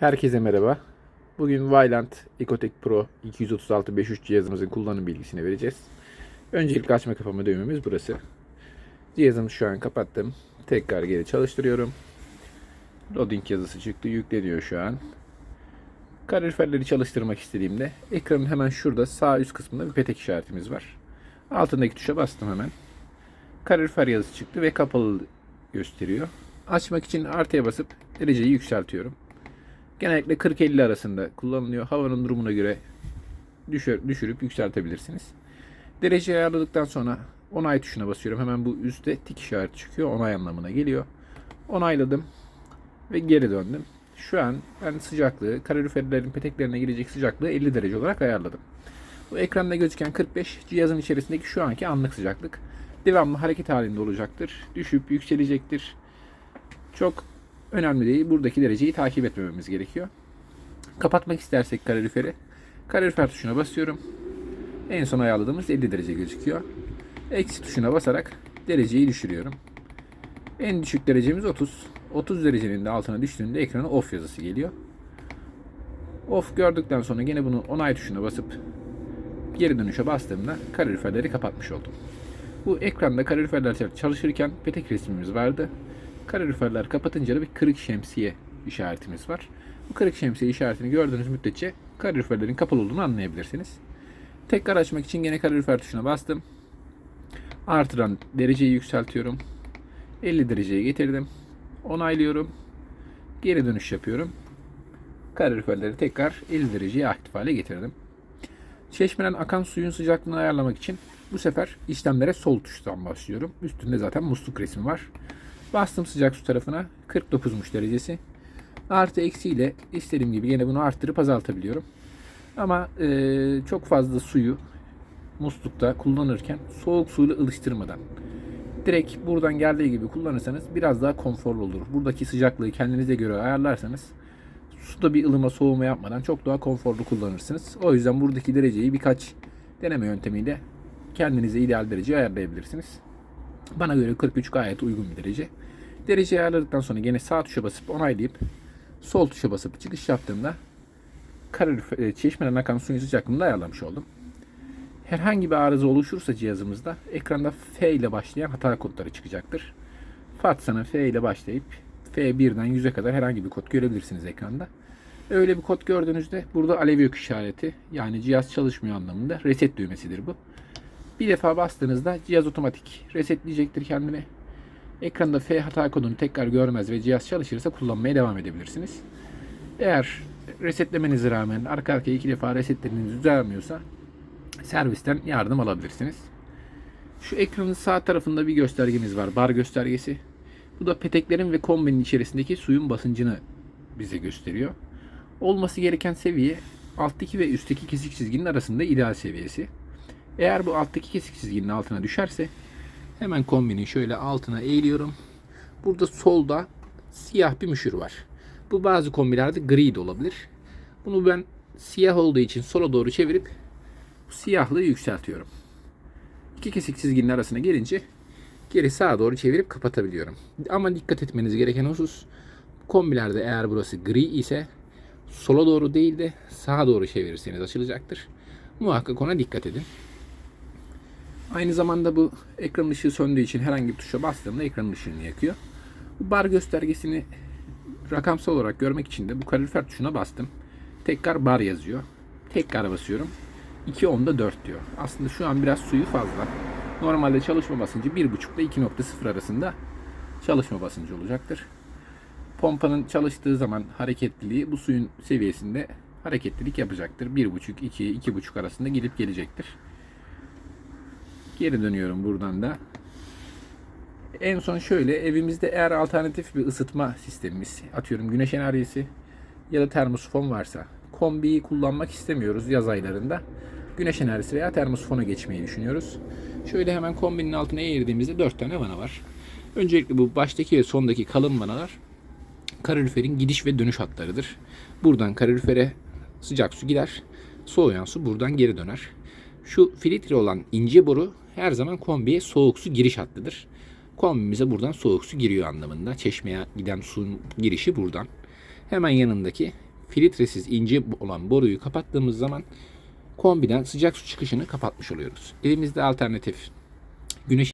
Herkese merhaba. Bugün Vylant Ecotec Pro 236-503 cihazımızın kullanım bilgisini vereceğiz. Öncelikle açma kapama düğmemiz burası. Cihazımı şu an kapattım. Tekrar geri çalıştırıyorum. Loading yazısı çıktı. Yükleniyor şu an. Kaloriferleri çalıştırmak istediğimde ekranın hemen şurada sağ üst kısmında bir petek işaretimiz var. Altındaki tuşa bastım hemen. Kalorifer yazısı çıktı ve kapalı gösteriyor. Açmak için artıya basıp dereceyi yükseltiyorum. Genellikle 40-50 arasında kullanılıyor. Havanın durumuna göre düşür, düşürüp yükseltebilirsiniz. Dereceyi ayarladıktan sonra onay tuşuna basıyorum. Hemen bu üstte tik işareti çıkıyor. Onay anlamına geliyor. Onayladım ve geri döndüm. Şu an ben sıcaklığı, kaloriferlerin peteklerine girecek sıcaklığı 50 derece olarak ayarladım. Bu ekranda gözüken 45 cihazın içerisindeki şu anki anlık sıcaklık. Devamlı hareket halinde olacaktır. Düşüp yükselecektir. Çok önemli değil. Buradaki dereceyi takip etmememiz gerekiyor. Kapatmak istersek kaloriferi kalorifer tuşuna basıyorum. En son ayarladığımız 50 derece gözüküyor. Eksi tuşuna basarak dereceyi düşürüyorum. En düşük derecemiz 30. 30 derecenin de altına düştüğünde ekrana off yazısı geliyor. Off gördükten sonra yine bunu onay tuşuna basıp geri dönüşe bastığımda kaloriferleri kapatmış oldum. Bu ekranda kaloriferler çalışırken petek resmimiz vardı. Kaloriferler kapatınca da bir kırık şemsiye işaretimiz var. Bu kırık şemsiye işaretini gördüğünüz müddetçe kaloriferlerin kapalı olduğunu anlayabilirsiniz. Tekrar açmak için gene kalorifer tuşuna bastım. Artıran dereceyi yükseltiyorum. 50 dereceye getirdim. Onaylıyorum. Geri dönüş yapıyorum. Kaloriferleri tekrar 50 dereceye aktif hale getirdim. Çeşmeden akan suyun sıcaklığını ayarlamak için bu sefer işlemlere sol tuştan başlıyorum. Üstünde zaten musluk resmi var. Bastım sıcak su tarafına 49'muş derecesi. Artı eksiyle istediğim gibi yine bunu arttırıp azaltabiliyorum. Ama e, çok fazla suyu muslukta kullanırken soğuk suyla ılıştırmadan direkt buradan geldiği gibi kullanırsanız biraz daha konforlu olur. Buradaki sıcaklığı kendinize göre ayarlarsanız suda bir ılıma soğuma yapmadan çok daha konforlu kullanırsınız. O yüzden buradaki dereceyi birkaç deneme yöntemiyle kendinize ideal dereceyi ayarlayabilirsiniz. Bana göre 43 gayet uygun bir derece. Dereceyi ayarladıktan sonra yine sağ tuşa basıp onaylayıp sol tuşa basıp çıkış yaptığımda kalorifer, e, çeşmeden akan suyun sıcaklığını ayarlamış oldum. Herhangi bir arıza oluşursa cihazımızda ekranda F ile başlayan hata kodları çıkacaktır. Fatsa'nın F ile başlayıp F1'den 100'e kadar herhangi bir kod görebilirsiniz ekranda. Öyle bir kod gördüğünüzde burada alev yok işareti yani cihaz çalışmıyor anlamında reset düğmesidir bu. Bir defa bastığınızda cihaz otomatik resetleyecektir kendini. Ekranda F hata kodunu tekrar görmez ve cihaz çalışırsa kullanmaya devam edebilirsiniz. Eğer resetlemenize rağmen arka arkaya iki defa resetleriniz düzelmiyorsa servisten yardım alabilirsiniz. Şu ekranın sağ tarafında bir göstergemiz var. Bar göstergesi. Bu da peteklerin ve kombinin içerisindeki suyun basıncını bize gösteriyor. Olması gereken seviye alttaki ve üstteki kesik çizginin arasında ideal seviyesi. Eğer bu alttaki kesik çizginin altına düşerse hemen kombinin şöyle altına eğiliyorum. Burada solda siyah bir müşür var. Bu bazı kombilerde gri de olabilir. Bunu ben siyah olduğu için sola doğru çevirip siyahlığı yükseltiyorum. İki kesik çizginin arasına gelince geri sağa doğru çevirip kapatabiliyorum. Ama dikkat etmeniz gereken husus kombilerde eğer burası gri ise sola doğru değil de sağa doğru çevirirseniz açılacaktır. Muhakkak ona dikkat edin. Aynı zamanda bu ekran ışığı söndüğü için herhangi bir tuşa bastığımda ekran ışığını yakıyor. Bu bar göstergesini rakamsal olarak görmek için de bu kalorifer tuşuna bastım. Tekrar bar yazıyor. Tekrar basıyorum. 2.10'da 4 diyor. Aslında şu an biraz suyu fazla. Normalde çalışma basıncı 1.5 ile 2.0 arasında çalışma basıncı olacaktır. Pompanın çalıştığı zaman hareketliliği bu suyun seviyesinde hareketlilik yapacaktır. 1.5, 2, 2.5 arasında gidip gelecektir. Geri dönüyorum buradan da. En son şöyle evimizde eğer alternatif bir ısıtma sistemimiz atıyorum güneş enerjisi ya da termosifon varsa kombiyi kullanmak istemiyoruz yaz aylarında. Güneş enerjisi veya termosifona geçmeyi düşünüyoruz. Şöyle hemen kombinin altına eğirdiğimizde 4 tane vana var. Öncelikle bu baştaki ve sondaki kalın vanalar kaloriferin gidiş ve dönüş hatlarıdır. Buradan kalorifere sıcak su gider. Soğuyan su buradan geri döner. Şu filtre olan ince boru her zaman kombiye soğuk su giriş hattıdır. Kombimize buradan soğuk su giriyor anlamında. Çeşmeye giden suyun girişi buradan. Hemen yanındaki filtresiz ince olan boruyu kapattığımız zaman kombiden sıcak su çıkışını kapatmış oluyoruz. Elimizde alternatif güneş